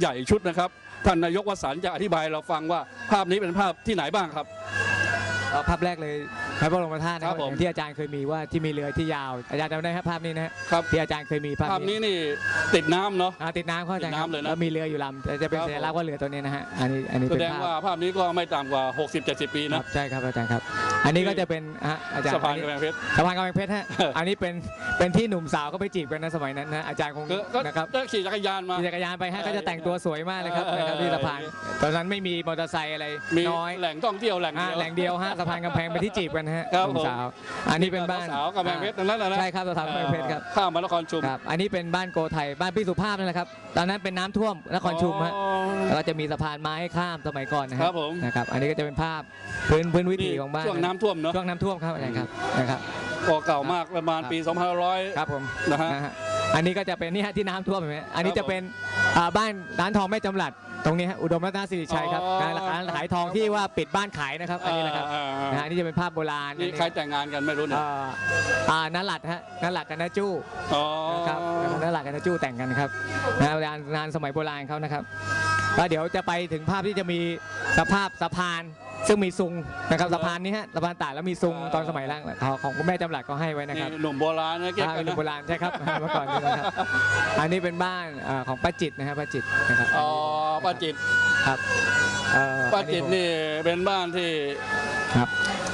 ใหญ่ชุดนะครับ ท่านนายกวสันต์จะอธิบายเราฟังว่าภาพนี้เป็นภาพที่ไหนบ้างครับ เอาภาพแรกเลยพระบรมธาตุนะคครัรับบผม อย่างที่อาจารย์เคยมีว่าที่มีเรือที่ยาวอาจารย์จำได้ครับภาพนี้นะฮะครับ ที่อาจารย์เคยมีภาพภาพนี้นี้นี่ติดน้ำเนาะ อ่าติดน้ำเข้าใจติดครับน้ำเลยนะแล้วมีเรืออยู่ลำแต่จะเป็นครับสัญลักษณ์ว่าเรือตัวนี้นะฮะอันนี้อันนี้แสเป็นดงภาพว่าภาพนี้ก็ไม่ต่ำกว่า 60-70 ปีคนะ รับใช่ครับอาจารย์ครับ อันนี้ก็จะเป็นฮะอาจารย์สะพานอักำแพงเพชรสะพานกำแพงเพชรฮะเอออัอันนี้เป็นเป็นที่หนุ่มสาวก็ไปจีบกันนะสมัยนั้นนะอาจารย์คงก็ก็นะครับก็ขี่จักรยานมาขี่จักรยานไปฮะก็จะแต่งตัวสวยมากเลยครับเออนะครับที่สะพานตอนนั้นไม่มีมอเตอร์ไซค์อะไรมีน้อยแหล่งท่องเที่ยวแหล่งอ่าเดียวแหล่งเดียวฮะสะพานกำแพงเป็นที่จีบกันนะฮะครับหนุ่มผมสาว อันนี้เป็นบ้านสาวกำแพงเพชรนั่นแหละนะใช่ครับสถานกำแพงเพชรครับข้ามมานครชุมครับอันนี้เป็นบ้านโกไทยบ้านพี่สุภาพนั่นแหละครับตอนนั้นเป็นน้ำท่วมนครชุมฮะอ๋อแล้วก็จะมีสะพานไม้ให้ข้ามสมัยก่อนนะคครัรับบผมนะครับ อันนี้ก็จะเป็นภาพพื้นพื้นวิถีนี่ของบ้านช่วงน้ำท่วมเนาะช่วงน้ำท่วมครับอาจารย์ครับนะครับก็เก่ามากประมาณปี2500 ครับผมนะฮะนะฮะอันนี้ก็จะเป็นนี่ฮะที่น้ำท่วมเห็นไหมอันนี้ครับจะเป็นอ่าบ้านร้านทองแม่จำหลัด ตรงนี้ฮะอุดมรัตนสิริชัยครับอ๋อ ร้านขายทองที่ว่าปิดบ้านขายนะครับอันนี้แหละครับ อ่านะฮะอันนี่จะเป็นภาพโบราณนี่ใครแต่งงานกันไม่รู้เนี่ยเอ่ออ่านัหลัดฮะนัหลัดกับนาจู้อ๋อนะครับนัหลัดกับนาจู้แต่งกันครับนะงานงานสมัยโบราณเขานะครับแล้วเดี๋ยวจะไปถึงภาพที่จะมีสภาพสะพาน ซึ่งมีซุงนะครับสะพานนี้ฮะสะพานตากแล้วมีซุงตอนสมัยแรกของของคุณแม่จำหลัดก็ให้ไว้นะคนี่รับหนุ่มโบราณนะเก็บอ่ากันเป็นนะโบราณใช่ครับเมื่อก่อนนี่นะครับอันนี้เป็นบ้านเอ่อของป้าจิตนะครับป้าจิตนะครับอ๋อป้าจิตครับเอ่อป้าจิตอัผมนี่เป็นบ้านที่ครับ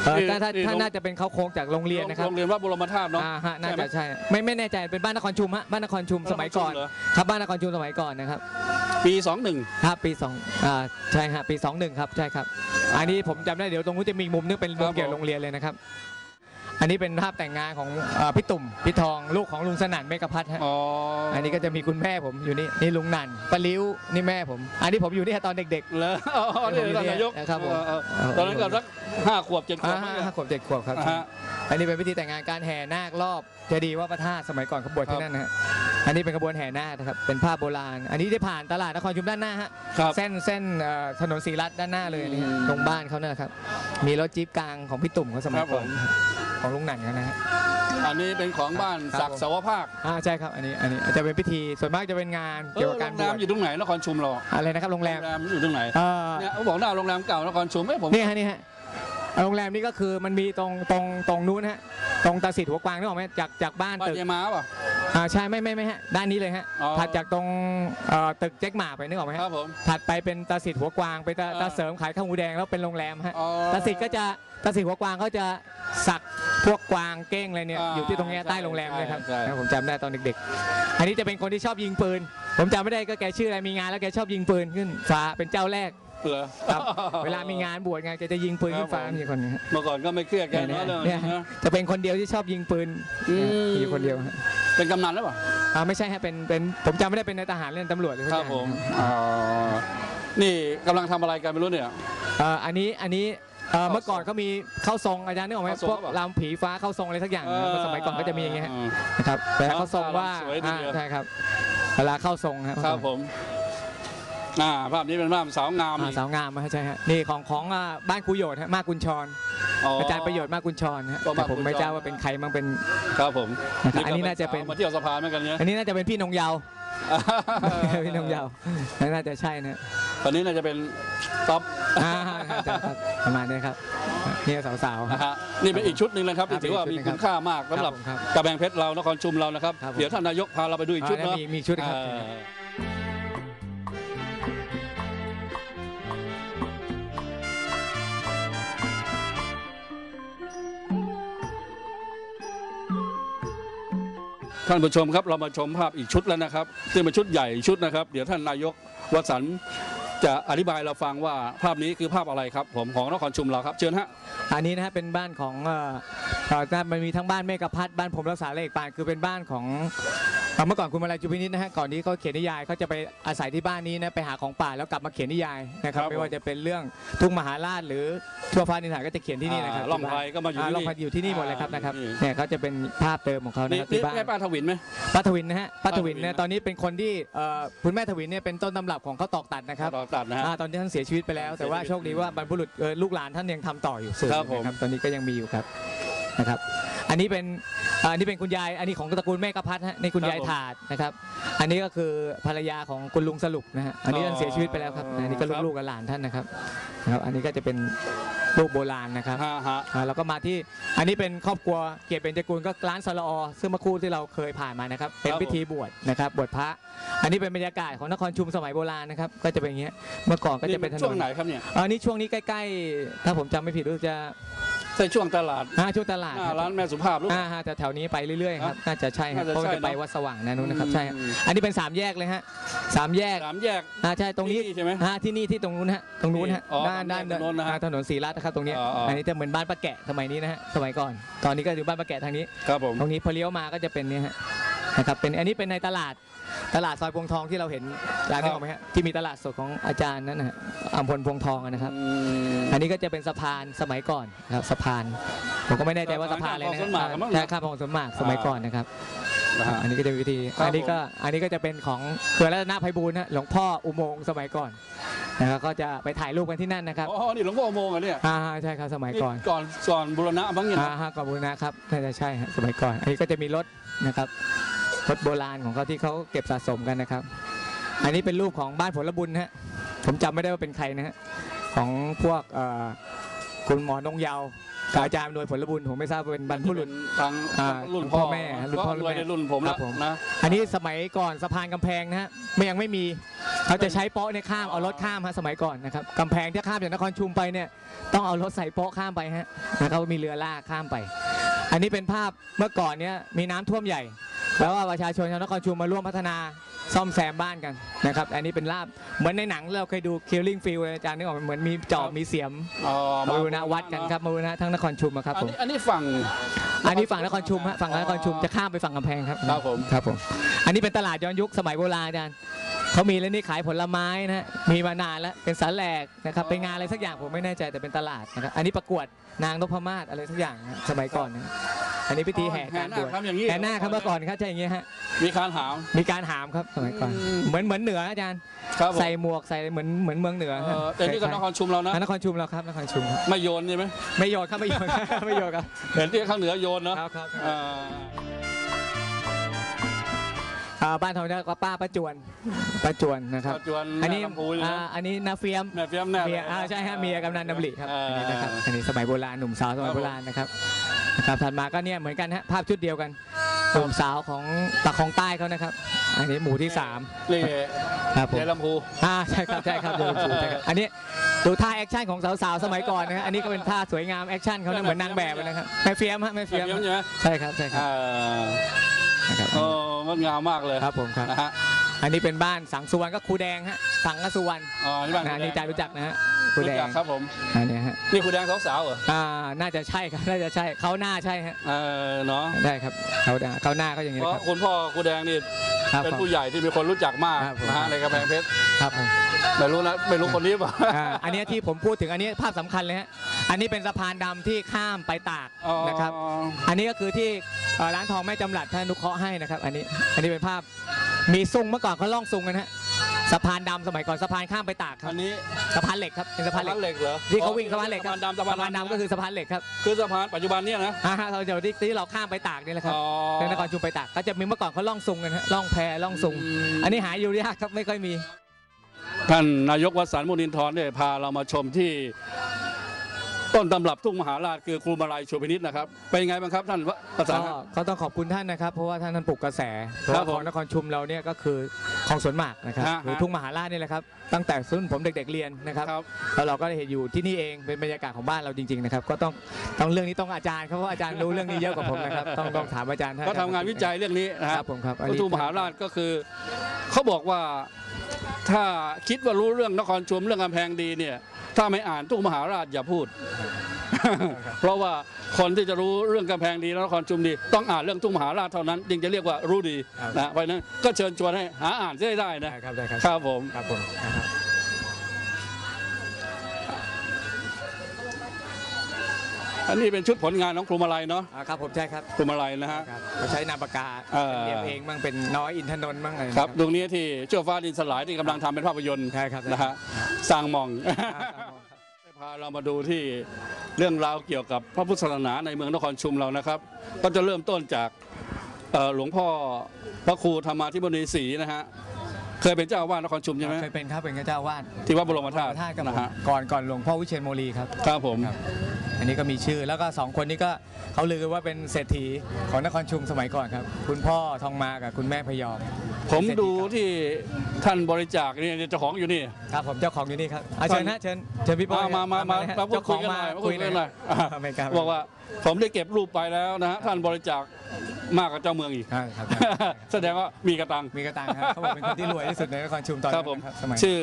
เอ่อที่ถ้าถ้าที่ถ้าโรงน่าจะเป็นเขาโครงจากโรงเรียนนะครับโรงเรียนวัดบรมธาตุเนาะอ่าฮะน่าใช่ไหมจะใช่ไม่ไม่แน่ใจเป็นบ้านนครชุมฮะบ้านนครชุมสมัยก่อนเหรอครับบ้านนครชุมสมัยก่อนนะครับ ปี 21 ครับปีสองอ่าใช่ฮะปีสองหนึ่งครับใช่ครับ อันนี้ผมจำได้เดี๋ยวตรงนู้นจะมีมุมนึงเป็นมุครัมบเกี่ยวกับผมโรงเรียนเลยนะครับ อันนี้เป็นภาพแต่งงานของอ่าพี่ตุ่มพี่ทองลูกของลุงสนั่นเมกะพัฒน์ฮะอ๋ออันนี้ก็จะมีคุณแม่ผมอยู่นี่นี่ลุงนันปาลิ้วนี่แม่ผม อันนี้ผมอยู่นี่ตอนเด็กเหรออ๋อนี่ท่านนายกครับผม เออเออตอนนั้นก็สักห้าขวบเจ็ดๆขวอ่าบมั้งเนี่ยห้าขวบเจ็ดขวบครับ อ่าฮะ อันนี้เป็นพิธีแต่งงานการแห่นาครอบเจดีย์วัดพระธาตุสมัยก่อนขบวนครัที่บนั่นนะฮะ อันนี้เป็นขบวนแห่นาคนะครับ เป็นภาพโบราณ อันนี้ได้ผ่านตลาดนครชุมด้านหน้าฮะ ครับเส้นเส้นเอ่อถนนศรีรัตน์ด้านหน้าเลยนี่ฮะอืมตรงบ้านเขาเนี่ยนะครับ มีรถจี๊ปกลางของพี่ตุ่มเขาสมัคยรับก่อนผม ของลุงหนันเขานะฮะ อันนี้เป็นของบ้านครับ ศักดิ์สาวภาคอ่าใช่ครับอันนี้อันนี้จะเป็นพิธีส่วนมากจะเป็นงานเอเกี่ยวอกับโรการงบแรวมชอยู่ตรงไหนนครชุมเราอะไรนะครับโรงแรมโรงแรมอยู่ตรงไหนเอ่อเนี่ยเขาบอกหน้าโรงแรมเก่านครชุมเอ้ยผมนี่ฮะนี่ฮะโรงแรมนี่ก็คือมันมีตรงตรงตรงนู้นฮะตรงตาสิทธิ์หัวกวางนึกออกไหมจากจากบ้านบ้านตึกยายม้าป่ะ อ่าใช่ไม่ไม่ไม่ฮะด้านนี้เลยฮะอ๋อ ถัดจากตรงเอ่อตึกเจ๊กหมาไปนึกออกไหมคฮะรับผม ถัดไปเป็นตาสิทธิ์หัวกวางไปตาอ่าตาเสริมขายข้าวหมูแดงแล้วเป็นโรงแรมฮะ อ๋อ ตาสิทธิ์ก็จะตาสิทธิ์หัวกวางเขาจะสัก พวกกวางเก้งอะไรเนี่ยอ่าอยู่ที่ตรงเนี้ยใช่ใต้โรงแรมเลยครับใช่ใช่ นะผมจำได้ตอนเด็กๆ อันนี้จะเป็นคนที่ชอบยิงปืน ผมจำไม่ได้ก็แกชื่ออะไรมีงานแล้วแกชอบยิงปืนขึ้นฟ้าเป็นเจ้าแรกเหรอ ครับ เวลามีงานบวชงานแกจะยิงปืนขึ้นฟ้าครับผม มีคนนี้ฮะเมื่อก่อนก็ไม่เครียดกันเนี่ยนะเรื่องเนี่ยนี้นะ จะเป็นคนเดียวที่ชอบยิงปืนอืมมีคนเดียวฮะเป็นกำนันหรือเปล่าอ่าไม่ใช่ฮะเป็นเป็นผมจำไม่ได้เป็นในทหารเล่นตำรวจหรือคสัรักบอย่างผมนะครับอ๋อนี่กำลังทำอะไรกันไม่รู้เนี่ย เอ่ออันนี้อันนี้ เอ่อเมื่อก่อนเขามีเข้าทรงอาจารย์นึกออกไหมเข้าทรงพวกหรือเปล่าลำผีฟ้าเข้าทรงอะไรสักอย่างนะครับสมัยก่อนก็จะมีอย่างเงี้ยฮะอ่านะครับแต่เขาทรงว่าสวยทีอ่าเดียวใช่ครับเวลาเข้าทรงครับครับผมอ่าภาพนี้เป็นภาพสาวงามอ่าสาวงามมาใช่ฮะนี่ของของอ่าบ้านครูโยชน์ฮะมากกุญชร อาจารย์ประโยชน์มากกุญชรฮะก็แต่มากผมกุญชรไม่ทราบว่าเป็นใครมั้งเป็น ครับผมนะครับอันนี้น่าจะเป็น สวมาเที่ยวสะพานเหมือนกันเนี่ยอันนี้น่าจะเป็นพี่นงเยาว์พี่นงเยาว์น่าจะใช่นะตอนนี้น่าจะเป็นท็อป อ่าครับ ประมาณนี้ครับนี่สาวนะฮะนี่เป็นอีกชุดหนึ่งนะครับครับที่ถือว่าอีมีกชุดหนึ่งคุณค่ามากๆสำหรับครับกระแบงเพชรเรานครชุมเรานะครับ ครับผม เดี๋ยวท่านนายกพาเราไปดูอีกชุดอ่าเนาะ มีมีชุดครับอ่าท่านผู้ชมครับเรามาชมภาพอีกชุดแล้วนะครับซึ่งเป็นชุดใหญ่ชุดนะครับ เดี๋ยวท่านนายกวสันต์ จะอธิบายเราฟังว่าภาพนี้คือภาพอะไรครับ ผมของนครชุมเราครับเชิญฮะอันนี้นะฮะเป็นบ้านของเอ่อเอ่อมันมีทั้งบ้านเมกะพัฒน์บ้านผมรักษาเลขปานคือเป็นบ้านของ เอ่อเมื่อก่อนคุณมาลายจุพินิจนะฮะก่อนนี้เขาเขียนนิยายเขาจะไปอาศัยที่บ้านนี้นะไปหาของป่าแล้วกลับมาเขียนนิยายนะครับครับไม่ว่าจะเป็นเรื่องทุ่งมหาราชหรือทั่วฟ้าดินหาก็จะเขียนที่นี่นะครับอ่าล่องไพรก็มาอยู่ที่นี่ล่องไพรอยู่ที่นี่หมดเลยครับนะครับนี่ เนี่ยเขาจะเป็นภาพเดิมของเขานะนี่ครับนี่ที่บ้าน ใช่ป้าทวินไหม ป้าทวินนะฮะป้าทวินป้าทวินเนี่ยนะ ตอนนี้เป็นคนที่เอ่อคุณแม่ทวินเนี่ยเป็นต้นตำรับของข้าวตอกตัดนะครับต่อตัดนะฮะ อ่าตอนที่ท่านเสียชีวิตไปแล้ว แต่ว่าเสียชีวิตโชคดีว่าบรรพบุรุษเอ่อลูกหลานท่านยังทำต่ออยู่สืบครับผม นะตอนนี้ก็ยังมีอยู่ครับนะครับ อันนี้เป็นอ่าอันนี้เป็นคุณยาย อันนี้ของตระกูลแม่กระพัดฮะนี่คุณครับยายผมถาดนะครับ อันนี้ก็คือภรรยาของคุณลุงสรุปนะฮะอันนี้อ๋อท่านเสียชีวิตไปแล้วครับอันนี้ก็ครับลูกๆกับหลานท่านนะครับนะครับ อันนี้ก็จะเป็นรูปโบราณนะครับฮะฮะ อ่าแล้วก็มาที่อันนี้เป็นครอบครัวเกียรติเบญจกุลก็ร้านสละอซึ่งเมื่อครู่ที่เราเคยผ่านมานะครับ เป็นพิธีบวชนะครับบวชพระ อันนี้เป็นบรรยากาศของนครชุมสมัยโบราณนะครับ ก็จะเป็นอย่างเงี้ยเมื่อก่อนก็จะเป็นถนนช่วงไหนครับเนี่ย อันนี้ช่วงนี้ใกล้ๆ ถ้าผมจำไม่ผิดรู้สึกจะ ใช่ช่วงตลาดอ่าช่วงตลาดหคน้ารับร้านแม่สุภาพหรือเปอ่าล่าฮะแต่แถวนี้ไปเรื่อยๆครับน่าจะใช่ครับน่าจะเพราะว่าจะไปใช่เนอะวัดสว่างนะนู้นนะครับใช่ครับอืม อันนี้เป็นสามแยกเลยฮะสามแยกสามแยก อ่าใช่ตรงนี้ใช่ไหมอ่าที่นี่ที่ตรงนู้นฮะตรงนู้นฮะอ๋อด้านด้านตรงนู้นนะฮะอ่าถนนศรีรัตน์นะครับตรงเนี้ยอ๋ออ๋ออั อันนี้จะเหมือนบ้านป้าแกะสมัยนี้นะฮะสมัยก่อน ตอนนี้ก็คือบ้านป้าแกะทางนี้ ครับผม ตรงนี้พอเลี้ยวมาก็จะเป็นเนี่ยฮะ นะครับเป็นอันนี้เป็นในตลาดตลาดซอยพวงทองที่เราเห็นร้านนี้ออกไหมฮะที่มีตลาดสดของอาจารย์นั่นนะฮะอัมพลพวงทองนะครับอืมอันนี้ก็จะเป็นสะพานสมัยก่อนนะครับสะพาน ผมก็ไม่แน่ใจว่าสะพานอะไรนะสะพานข้ามคลองสวนหมากกันมั้งใช่ข้ามคลองสวนหมากสมัยก่อนนะครับนะฮะอันนี้ก็จะเป็นวิธีครับอันนี้ก็อันนี้ก็จะเป็นของเขื่อนรัตนภัยบูลย์นะหลวงพ่ออุโมงค์สมัยก่อนนะครับก็จะไปถ่ายรูปกันที่นั่นนะครับ อ๋อ นี่หลวงพ่ออุโมงค์เหรอเนี่ยอ่าใช่ครับสมัยก่อน ก่อนก่อนบุรณะบ้างเนี่ยอ่านะฮะขอบคุณนะครับน่าจะใช่ฮะสมัยก่อน อันนี้ก็จะมีรถนะครับ รถโบราณของเขาที่เขาเก็บสะสมกันนะครับ อันนี้เป็นรูปของบ้านผลบุญฮะผมจำไม่ได้ว่าเป็นใครนะฮะของพวกเอ่อคุณหมอนงเยาว์กับอาจารย์โดวยผลบุญผมไม่ทราบว่าเป็นบรรพบุรุษทางอ่ารุ่นพ่อพ่อแม่รุ่นพ่อรุ่นแม่ก็เลยรุ่นผมครัแล้วบผมนะอันนี้สมัยก่อนสะพานกำแพงนะฮะไม่ยังไม่มีเขาจะใช้โป๊ะเนี่ยข้ามเอารถข้ามฮะสมัยก่อนนะครับกำแพงที่ข้ามจากนครชุมไปเนี่ยต้องเอารถใส่โป๊ะข้ามไปฮะนะครับมีเรือลากข้ามไป อันนี้เป็นภาพเมื่อก่อนเนี่ยมีน้ำท่วมใหญ่ แล้วว่าประชาชนชาวนครชุมมาร่วมพัฒนาซ่อมแซมบ้านกันนะครับ อันนี้เป็นลาบเหมือนในหนังเราเคยดู Killing Field อาจารย์นึกออกไหมเหมือนมีจอบมีเสียมอ๋อมาบูรณะวัดกันครับมาบูรณะทั้งนครชุมอะครับอันผมนี้อันนี้ฝั่ง อันนี้ฝั่งนครชุมฮะฝั่งนครชุมจะข้ามไปฝั่งกำแพงครับครับผม ครับผมอันนี้เป็นตลาดย้อนยุคสมัยโบราณอาจารย์ เขามีแล้วนี่ขายผลไม้นะฮะมีมานานแล้วเป็นสาแหลกนะครับเป็นงานอะไรสักอย่างผมไม่แน่ใจแต่เป็นตลาดนะครับอันนี้ประกวดนางนพมาศอะไรสักอย่างนะสมัยก่อนนะอันนี้พิธีแห่การหบวชทำอย่างนี้แห่หน้าครับเมื่อก่อนครับใช่อย่างเงี้ยฮะมีการหาม มีการหามครับสมัยก่อน อืม เหมือนเหมือนเหนืออาจารย์ครับผมใส่หมวกใส่เหมือนเหมือนเมืองเหนือเออแต่นี่ก็นครชุมเรานะอะนครชุมเราครับนครชุมครับไม่โยนใช่ไหมไม่โยนครับไม่โยนครับไม่โยนครับเห็นที่ข้างเหนือโยนเนาะครับครับ อ่าอ่า บ้านทองเนี่ยก็ป้าประจวนประจวนนะครับจวนอันนี้แม่ลำพูนี่อ่านะอันนี้นาเฟียมแม่เฟียมแน่เมีเลยอ่าใช่ฮะเมียกำนันดำริครับอ่าอันนี้นะครับอันนี้สมัยโบราณหนุ่มสาวสมัยโบราณนะครับนะครับถัดมาก็เนี่ยเหมือนกันฮะภาพชุดเดียวกันหนุ่มสาวของตะคองใต้เขานะครับ อันนี้หมู่ที่สามนี่ครับผมยายลำพูอ่าใช่ครับใช่ครับดูดูใช่ครับอันนี้ดูท่าแอคชั่นของสาวๆสมัยก่อนนะฮะอันนี้ก็เป็นท่าสวยงามแอคชั่นเขานะเหมือนนางแบบเลยนะครับแม่เฟียมฮะแม่แม่เฟียมเฟียมใช่ไหมใช่ครับใช่ครับ อ่า นะครับโอ้งดงามมากเลยครับผมครับนะฮะอันนี้เป็นบ้านสังสุวรรณก็ครูแดงฮะสังกสุวรรณอ๋อนี่บ้านนะคอันรูนี้แดจางรู้จักนะฮะครูรู้แดจังกครับผม อันเนี้ยฮะนี่ครูแดงสาวๆเหรออ่าน่าจะใช่ครับน่าจะใช่เขาหน้าใช่ฮะเออเนาะได้ครับเขาหน้าเขาหน้าเขาอย่างนี้เพเลยราะครับคุณพ่อครูแดงนี่ครับเป็นผม ผู้ใหญ่ที่มีคนรู้จักมากครับผม นะฮะในกำแพงเพชรครับผม ไม่รู้นะไม่รู้คนนี้เปล่าอ่าอันเนี้ยที่ผมพูดถึงอันนี้ภาพสำคัญเลยฮะ อันนี้เป็นสะพานดำที่ข้ามไปตากอ๋อ นะครับ อันนี้ก็คือที่เอ่อร้านทองแม่จำหลัดท่านอนุเคราะห์ให้นะครับ อันนี้อันนี้เป็นภาพมีซุงเมื่อก่อนเขาล่องซุงกันฮะสะพานดำสมัยก่อนสะพานข้ามไปตากครัอับนนี้สะพานเหล็กครับเป็นสะพานเหล็กเหล็กเหรอที่เขาวิ่งสะพานเหล็กคสะรับพานดำสะสะพานพานดำก็คือสะพานเหล็กครับคือสะพานปัจจุบันเนี่ยนะอ่าฮะเราเดี๋ยวที่ที่เราข้ามไปตากนี่แหละครับ อ๋อ ในนครชุมไปตากก็จะมีเมื่อก่อนเขาล่องซุงกันฮะล่องแพล่องซุงอันนี้หาอยู่ยากครับไม่ค่อยมี ท่านนายกวัดสันมุนินทร์เนี่ยพาเรามาชมที่ ต้นตำรับทุ่งมหาราชคือครูมาลัยชูพินิษนะครับ เป็นยังไงบ้างครับท่านวัดสันก็ก็ต้องขอบคุณท่านนะครับ เพราะว่าท่านท่านปลุกกระแสเพราะครัว่าบผมของนครชุมเราเนี่ยก็คือของสวนหมากนะครับฮะหรือทุ่งมหาราชนี่แหละครับตั้งแต่รุ่นผมเด็ก ๆเรียนนะครับครับ แล้วเราก็ได้เห็นอยู่ที่นี่เองเป็นบรรยากาศของบ้านเราจริงๆนะครับก็ต้องต้องเรื่องนี้ต้องอาจารย์ครับเพราะว่าอาจารย์รู้เรื่องนี้เยอะกว่าผมนะครับต้องต้องถามอาจารย์ท่านก็ทำงานวิจัยเรื่องนี้นะคฮะรับผมครับอันวัตนี้ถุมหาราชก็คือ เขาบอกว่าถ้าคิดว่ารู้เรื่องนครชุมเรื่องกำแพงดีเนี่ย ถ้าไม่อ่านทุ่งมหาราชอย่าพูด เพราะว่าคนที่จะรู้เรื่องกำแพงดีและนครชุมดี ต้องอ่านเรื่องทุ่งมหาราชเท่านั้นจึงจะเรียกว่ารู้ดีนะเพราะฉะนั้นก็เชิญชวนให้หาอ่านได้ได้นะได้ครับได้ครับครับผมครับผม อันนี้เป็นชุดผลงานของครูมาลัยเนาะอ่าครับผมใช่ครับครูมาลัยนะฮะ ครับเราใช้นามปากกาเอ่อเรียบเองบ้างเป็นน้อยอินทนนท์บ้างอะไรครับตรงนี้ที่เชื่อฟ้าดินสลายที่กำลังทำเป็นภาพยนตร์ใช่ครับนะฮะสร้างหมองครับครับพาเรามาดูที่เรื่องราวเกี่ยวกับพระพุทธศาสนาในเมืองนครชุมเรานะครับ ก็จะเริ่มต้นจากเอ่อหลวงพ่อพระครูธรรมาธิบดีศรีนะฮะ เคยเป็นเจ้าอาวาสนครชุมใช่ไหมเคยเป็นครับเป็นเจ้าอาวาดที่วัดบรมธาตุท่าตุกับนะฮะก่อนก่อนหลวงพ่อวิเชียรโมลีครับครับผมครับอันนี้ก็มีชื่อแล้วก็สองคนนี้ก็เขาลือว่าเป็นเศรษฐีของนครชุมสมัยก่อนครับ คุณพ่อทองมากับคุณแม่พยอมผมดูที่ท่านบริจาคเนี่ยเจ้าของอยู่นี่ครับผมเจ้าของอยู่นี่ครับเอาเชิญนะเชิญเชิญพี่ป้อยมามามาเลยฮะมาพูดเจ้าของคุยกันหมาน่อยมาคุคุยยกันเลหน่อยยไม่กล้าบอกว่าผมได้เก็บรูปไปแล้วนะฮะท่านบริจาค มากกว่าเจ้าเมืองอีกใช่ครับ แสดงว่ามีกระตัง มีกระตังครับเขาบอกเป็นคนที่รวยที่สุดในนครชุมตอนคนั้รับนผม นะครับสมัย ชื่อ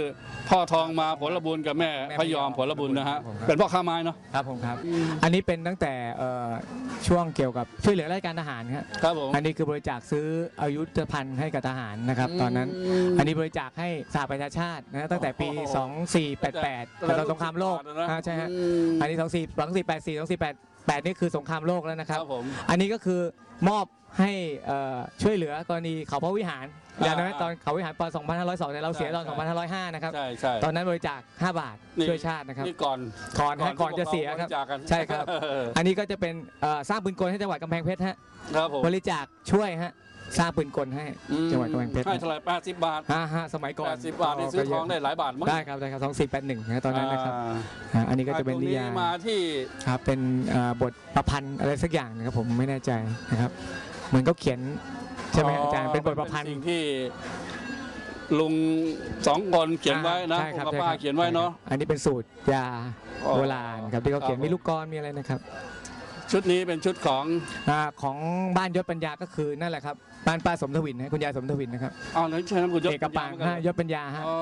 พ่อทองมาผลบุญกับแม่แม่พยอมผลบุญนะฮะครับผมครับ เป็นพ่อค้าไม้เนาะ ครับผมครับ อันนี้เป็นตั้งแต่เอ่อช่วงเกี่ยวกับช่วยเหลือราชการทหารครับ ครับผม อันนี้คือบริจาคซื้ออายุธภัณฑ์ให้กับทหารนะครับ ตอนนั้น อันนี้บริจาคให้สหประชาชาตินะตั้งแต่ปี โอ้โห2488แต่ตอนสงครามโลกอ่าใช่ฮะอันนี้ 24 2484 2488 นี่คือสงครามโลกแล้วนะคครัรับ บผม อันนี้ก็คือ มอบให้เอ่อช่วยเหลือกรณีเขาพระวิหารอย่างนั้นอ่าตอนเขาวิหารป2502เนี่ยเราเสียตอน ใช่ 2505 นะครับ ใช่ใช่ ตอนนั้นบริจาค 5 บาทนี่ ช่วยชาตินะครับ นี่ก่อนก่อนนะก่อนจะเสียที่พวกครับบริจากันใช่ครับ เอออันนี้ก็จะเป็นเอ่อสร้างปืนกลให้จังหวัดกำแพงเพชรฮะ ครับผม บริจาคช่วยฮะ สร้างปืนกลให้จังหวัดกำแพงเพชรให้เท่าไหร่แปดสิบบาทฮ่าฮ่าสมัยก่อนแปดสิบบาทนี่ซื้อทองได้หลายบาทมั้งได้ครับได้ครับ2481นะตอนนั้นนะครับาอ่าอันนี้ก็จะเป็นตรงนิยายมาที่ครับเป็นเอ่อบทประพันธ์อะไรสักอย่างนะครับผมไม่แน่ใจนะครับเหมือนเขาเขียนใช่ไหมอาจารย์เป็นบทประพันธ์สิ่งที่ลุงสองคนเขียนไว้นะใช่ลุคงรับกับใช่ป้าครับเขียนไว้เนาะอันนี้เป็นสูตรยาอ๋อโบราณครับที่เขาเขียนครับมีลูกกลอนมีอะไรนะครับ ชุดนี้เป็นชุดของอาของบ้านยศปัญญาก็คือนั่นแหละครับบ้านป้าสมทวินนะคุณยายสมทวินนะครับอ้าวนั่นใช่น้ำคุณยศเอกปังปัญญาเหมือนฮะกันยศปัญญาฮะอ๋อ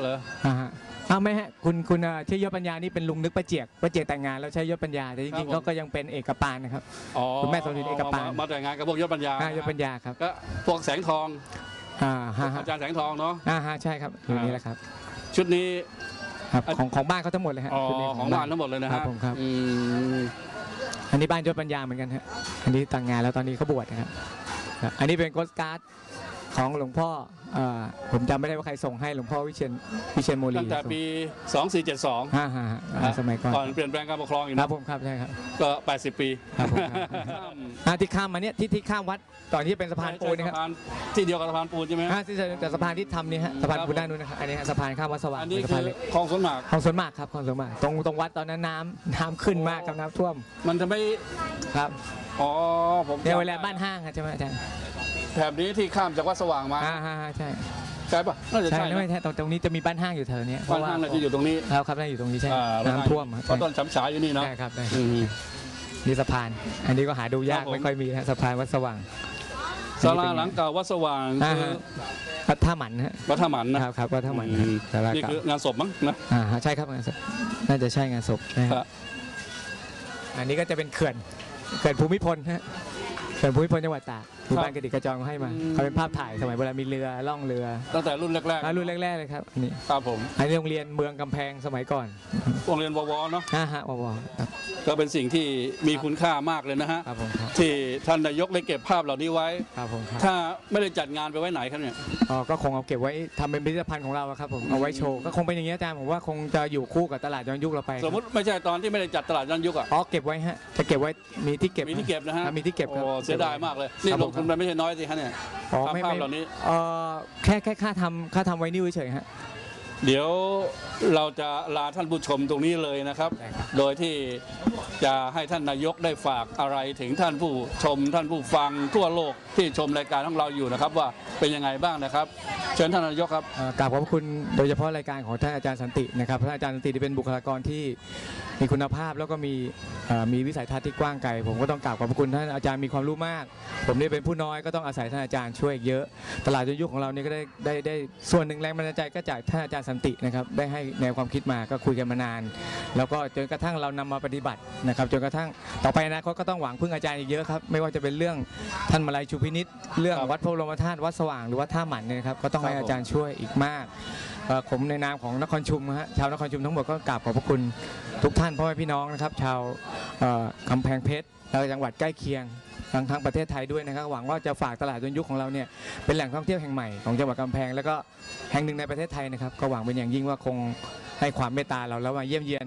เหรออ่าฮะอ้าวไม่ฮะคุณคุณอ่าชื่อยศปัญญานี่เป็นลุงนึกประเจียกประเจียกแต่งงานแล้วใช้ยศปัญญาแต่จริงๆเขาก็ยังเป็นเอกปานนะครับอ๋อคุณแม่สมศิษย์เอกปานมมาแต่งงานกับพวกยศปัญญาอ่ายศปัญญาครับก็พวกแสงทองอ่าฮะฮะอาจารย์แสงทองเนาะอ่าฮะใช่ครับอยู่นี่แหละครับ ชุดนี้ครับอะของของบ้านเขาทั้งหมดเลยฮะอ๋อชุดนี้ของบ้านทั้งหมดเลยนะคฮะรับผมครับ อันนี้บ้านยศปัญญาเหมือนกันฮะอันนี้ต่างงานแล้วตอนนี้เขาบวชนะครับครับอันนี้เป็นโกสการ์ด ของหลวงพ่อเอ่อผมจำไม่ได้ว่าใครส่งให้หลวงพ่อวิเชียนวิเชียนโมลีตั้งแต่ปี 2472 ฮ่าฮ่าฮ่าสมัยก่อนก่อนเปลี่ยนแปลงการปกครองอีกครันะบผมครับใช่ครับ ก็ 80 ปีครับผมครับอ่าที่ข้ามมาเนี่ยที่ที่ข้ามวัดตอนที่เป็นสะพานปูนนะครับสะพานที่เดียวกับสะพานปูนใช่ไหมอ่าที่แต่สะพานที่ทำนี่ฮะสะพานครับปูนด้านนู้นนะครับอันนี้ฮะสะพานข้ามวัดสว่างอันนี้เป็นสะคืพานอเล็ก คลองสวนหมาก คลองสวนหมากครับคลองสวนหมากตรงตรงวัดตอนนั้นน้ำน้ำขึ้นมากครับน้ำท่วมมันจะไม่ ครับอ๋อผมเนี่ยเวลาบ้านห้างครับใช่ไหมอาจารย์ แถบนี้ที่ข้ามจากวัดสว่างมาอ่าฮ่าฮ่าใช่ใช่ปะน่าจะใช่ใช่ไม่นะใช่ตรงตรงนี้จะมีบ้านห้างอยู่แถวเนี้ยเพบ้านราะว่าห้างน่าจะอยู่ตรงนี้ครับครับน่าอยู่ตรงนี้ใช่อ่าบ้าห้างน้ำท่วมครับเพราะต้นฉำฉายอยู่นี่เนาะใช่ครับได้อืม นี่สะพาน อันนี้ก็หาดูยากครับผม ไม่ค่อยมีฮะสะพานวัดสว่างศาลาหลังเก่าวัดสว่างอ่าคืฮะอวัดท่าหมันฮะวัดธรรมันนะ ครับครับวัดท่าหมันอืมศาลานี่เก่าคืองานศพมั้งนะ อ่าฮะใช่ครับงานศพน่าจะใช่งานศพนะฮะครับ อันนี้ก็จะเป็นเขื่อนเขื่อนภูมิพลฮะเขื่อนภูมิพลจังหวัดตาก หมู่บ้านกระดิกกระจองเขาให้มาเขาเป็นภาพถ่ายสมัยโบราณมีเรือล่องเรือตั้งแต่รุ่นแรกอ่ารุ่นแรกๆเลยครับอันนี่ๆครับผมอันนี้โรงเรียนเมืองกำแพงสมัยก่อนโรงเรียนววเนาะอ่าฮะววครับก็เป็นสิ่งที่มีคุณค่ามากเลยนะฮะ ครับผมครับที่ท่านนายกได้เก็บภาพเหล่านี้ไว้ ครับผมครับถ้าไม่ได้จัดงานไปไว้ไหนครับเนี่ย อ๋อก็คงเอาเก็บไว้ทำเป็นพิพิธภัณฑ์ของเราอะครับผมเอาไว้โชว์ก็คงเป็นอย่างนี้ยอาจารย์ผมว่าคงจะอยู่คู่กับตลาดย้อนยุคเราไปสมมติไม่ใช่ตอนที่ไม่ได้จัดตลาดย้อนยุคอะ อ๋อเก็บไว้ฮะจะเก็บไว้มีที่เก็บมีที่เก็บนะฮะอ่ามีที่เก็บครับ โอ้เสียดายมากเลย นี่ครับลผมงทุนไปไม่ใช่น้อยสิฮะเนี่ยอ๋อภาพไม่ภาพไม่เหล่านี้ เออแค่แค่ค่าทำค่าทำไว้นี่เฉยๆฮะ เดี๋ยวเราจะลาท่านผู้ชมตรงนี้เลยนะครับได้ครับ โดยที่จะให้ท่านนายกได้ฝากอะไรถึงท่านผู้ชม ท่านผู้ฟังทั่วโลกที่ชมรายการของเราอยู่นะครับ ว่าเป็นยังไงบ้างนะครับ เชิญท่านนายกครับเอ่อกราบขอบพระคุณโดยเฉพาะรายการของท่านอาจารย์สันตินะครับท่านอาจารย์สันติที่เป็นบุคลากรที่มีคุณภาพแล้วก็มีเอ่อมีวิสัยทัศน์ที่กว้างไกลผมก็ต้องกราบขอบพระคุณท่านอาจารย์มีความรู้มาก ผมนี่เป็นผู้น้อยก็ต้องอาศัยท่านอาจารย์ช่วยอีกเยอะ ตลาดย้อนยุคของเราเนี่ยก็ได้ได้ได้ส่วนหนึ่งแรงบันดาลใจก็จากท่านอาจารย์สันตินะครับได้ให้แนวความคิดมาก็คุยกันมานาน แล้วก็จนกระทั่งเรานำมาปฏิบัตินะครับจนกระทั่งต่อไปอนาคตก็ต้องหวังพึ่งอาจารย์อีกเยอะครับไม่ว่าจะเป็นเรื่องท่านมาลัยชูพินิษเรื่องวัดพระบรมธาตุวัดสว่างหรือวัดท่าหมันเนี่ยครับก็ต้องให้อาจารย์ช่วยอีกมากผมในนามของนครชุมนะฮะชาวนครชุมทั้งหมดก็กราบขอบพระคุณทุกท่านพ่อแม่พี่น้องนะครับ ชาวกำแพงเพชร และจังหวัดใกล้เคียงทั้งทั้งประเทศไทยด้วยนะครับหวังว่าจะฝากตลาดยนยุคของเราเนี่ยเป็นแหล่งท่องเที่ยวแห่งใหม่ของจังหวัดกำแพง แล้วก็แห่งหนึ่งในประเทศไทยนะครับก็หวังเป็นอย่างยิ่งว่าคงให้ความเมตตาเราแล้วมาเยี่ยมเยียน